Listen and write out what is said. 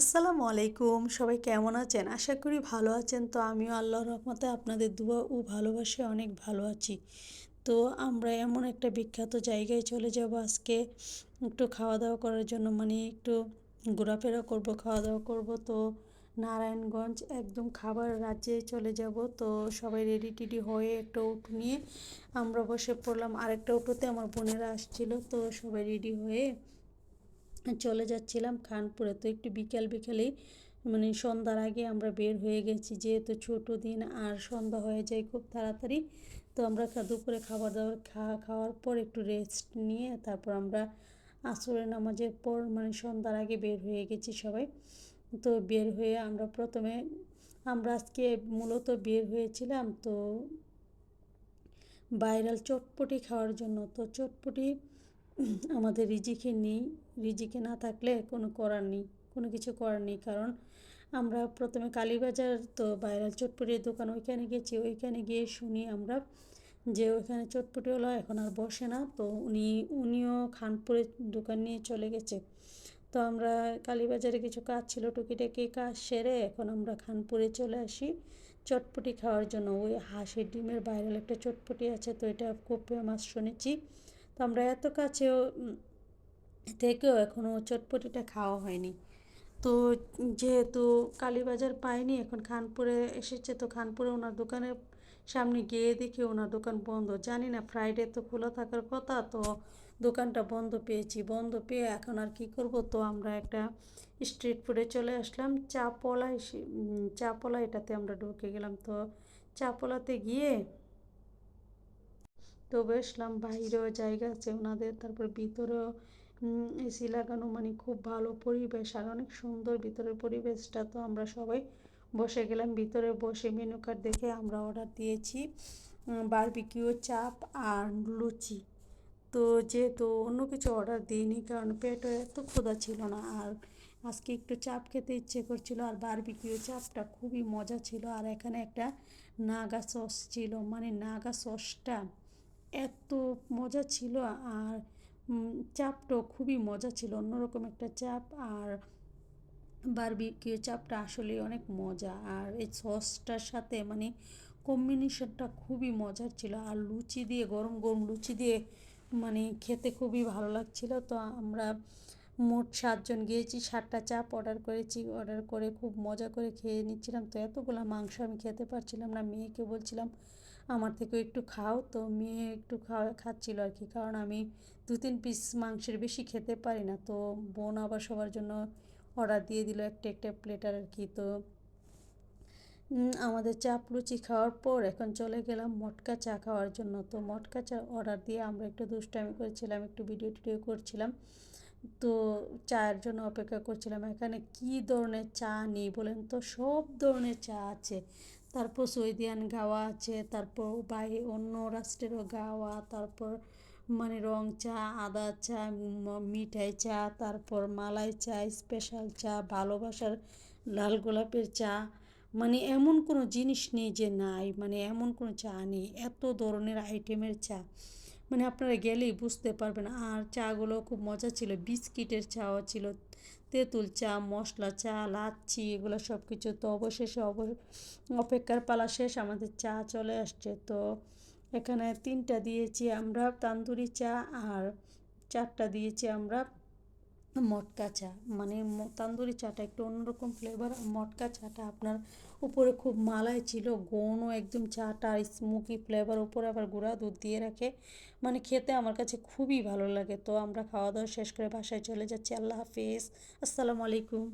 আসসালামু আলাইকুম। সবাই কেমন আছেন? আশা করি ভালো আছেন। তো আমিও আল্লাহর রহমতে আপনাদের দুয়া ও ভালোবাসে অনেক ভালো আছি। তো আমরা এমন একটা বিখ্যাত জায়গায় চলে যাব আজকে। একটু খাওয়া দাওয়া করার জন্য মানে একটু ঘোরাফেরা করব খাওয়া দাওয়া করব। তো নারায়ণগঞ্জ একদম খাবার রাজ্যে চলে যাব। তো সবাই রেডি টেডি হয়ে একটা উঠো নিয়ে আমরা বসে পড়লাম। আরেকটা উঠোতে আমার বোনেরা আসছিল। তো সবাই রেডি হয়ে চলে যাচ্ছিলাম খানপুরে। তো একটু বিকেল বিকেলেই মানে সন্ধ্যার আগে আমরা বের হয়ে গেছি। যেহেতু ছোটো দিন আর সন্ধ্যা হয়ে যায় খুব তাড়াতাড়ি, তো আমরা দুপুরে খাবার দাবার খাওয়া খাওয়ার পর একটু রেস্ট নিয়ে তারপর আমরা আসরের নামাজের পর মানে সন্ধ্যার আগে বের হয়ে গেছি সবাই। তো বের হয়ে আমরা প্রথমে, আমরা আজকে মূলত বের হয়েছিলাম তো ভাইরাল চটপটি খাওয়ার জন্য। তো চটপটি আমাদের রিজিকে নেই, রিজিকে না থাকলে কোনো করার নেই, কোনো কিছু করার নেই। কারণ আমরা প্রথমে কালীবাজার তো বাইরাল চটপটির দোকান ওইখানে গেছি, ওইখানে গিয়ে শুনি আমরা যে ওইখানে চটপটিওয়ালা এখন আর বসে না। তো উনি, উনিও খানপুরের দোকান নিয়ে চলে গেছে। তো আমরা কালীবাজারে কিছু কাজ ছিল, টুকিটাকি কাজ সেরে এখন আমরা খানপুরে চলে আসি চটপটি খাওয়ার জন্য। ওই হাঁসের ডিমের ভাইরাল একটা চটপটি আছে, তো এটা খুব ফেমাস শুনেছি। তো আমরা এত কাছেও থেকেও এখনও চটপটিটা খাওয়া হয়নি। তো যেহেতু কালীবাজার পাইনি, এখন খানপুরে এসেছে, তো খানপুরে ওনার দোকানের সামনে গিয়ে দেখি ওনার দোকান বন্ধ। জানি না ফ্রাইডে তো খোলা থাকার কথা, তো দোকানটা বন্ধ পেয়েছি। বন্ধ পেয়ে এখন আর কি করব? তো আমরা একটা স্ট্রিট ফুডে চলে আসলাম। চা পলা চা পলা এটাতে আমরা ঢুকে গেলাম। তো চা পলাতে গিয়ে তো বসলাম বাইরেও জায়গা আছে ওনাদের, তারপর ভিতরেও এসি লাগানো মানে খুব ভালো পরিবেশ আর অনেক সুন্দর ভিতরের পরিবেশটা তো আমরা সবাই বসে গেলাম। ভিতরে বসে মেনু কার্ড দেখে আমরা অর্ডার দিয়েছি বারবিকিউ চাপ আর লুচি। তো যেহেতু অন্য কিছু অর্ডার দিইনি কারণ পেটে এত ক্ষুধা ছিল না আর আজকে একটু চাপ খেতে ইচ্ছে করছিল আর বারবিকিউ চাপটা খুবই মজা ছিল। আর এখানে একটা নাগা সস ছিল মানে নাগা সসটা এত মজা ছিল আর চাপটাও খুবই মজা ছিল, অন্যরকম একটা চাপ আর বারবিকিউ চাপটা আসলে অনেক মজা। আর এই সসটার সাথে মানে কম্বিনেশনটা খুবই মজার ছিল আর লুচি দিয়ে, গরম গরম লুচি দিয়ে মানে খেতে খুবই ভালো লাগছিল। তো আমরা মোট সাতজন গিয়েছি, সাতটা চাপ অর্ডার করেছি অর্ডার করে খুব মজা করে খেয়ে নিচ্ছিলাম। তো এতগুলো মাংস আমি খেতে পারছিলাম না, মেয়েকে বলছিলাম আমার থেকেও একটু খাও। তো মেয়ে একটু খাওয়া খাচ্ছিল আর কি। কারণ আমি দু তিন পিস মাংসের বেশি খেতে পারি না। তো বোন আবার সবার জন্য অর্ডার দিয়ে দিল একটা একটা প্লেটার আর কি। তো আমাদের চাপ লুচি খাওয়ার পর এখন চলে গেলাম মটকা চা খাওয়ার জন্য। তো মটকা চা অর্ডার দিয়ে আমরা একটু দুষ্টামি করেছিলাম, একটু ভিডিও টিডিও করছিলাম। তো চায়ের জন্য অপেক্ষা করছিলাম, এখানে কি ধরনের চা নেই বলেন তো? সব ধরনের চা আছে। তারপর সৈদিয়ান গাওয়া আছে, তারপর বাই অন্য রাষ্ট্রেরও গাওয়া, তারপর মানে রং চা, আদা চা মিঠাই চা, তারপর মালাই চা স্পেশাল চা, ভালোবাসার লাল গোলাপের চা। মানে এমন কোনো জিনিস নেই যে নাই মানে এমন কোনো চা নেই, এত ধরনের আইটেমের চা। মানে আপনারা গেলেই বুঝতে পারবেন, আর চাগুলো খুব মজা ছিল, বিস্কিটের চাও ছিল তেঁতুল চা, মশলা চা, লাচ্ছি, এগুলো সব কিছু তো অবশেষে অব, অপেক্ষার পালা শেষ, আমাদের চা চলে আসছে। তো এখানে তিনটা দিয়েছি আমরা, তান্দুরি চা আর চারটা দিয়েছি আমরা মটকা চা। মানে তান্দুরি চাটা একটু অন্যরকম ফ্লেভার মটকা চাটা আপনার উপরে খুব মালাই ছিল, গৌণও একদম চাটা স্মোকি ফ্লেভার উপরে আবার গুঁড়া দুধ দিয়ে রাখে। মানে খেতে আমার কাছে খুবই ভালো লাগে। তো আমরা খাওয়া দাওয়া শেষ করে বাসায় চলে যাচ্ছি। আল্লাহ হাফিজ। আসসালামু আলাইকুম।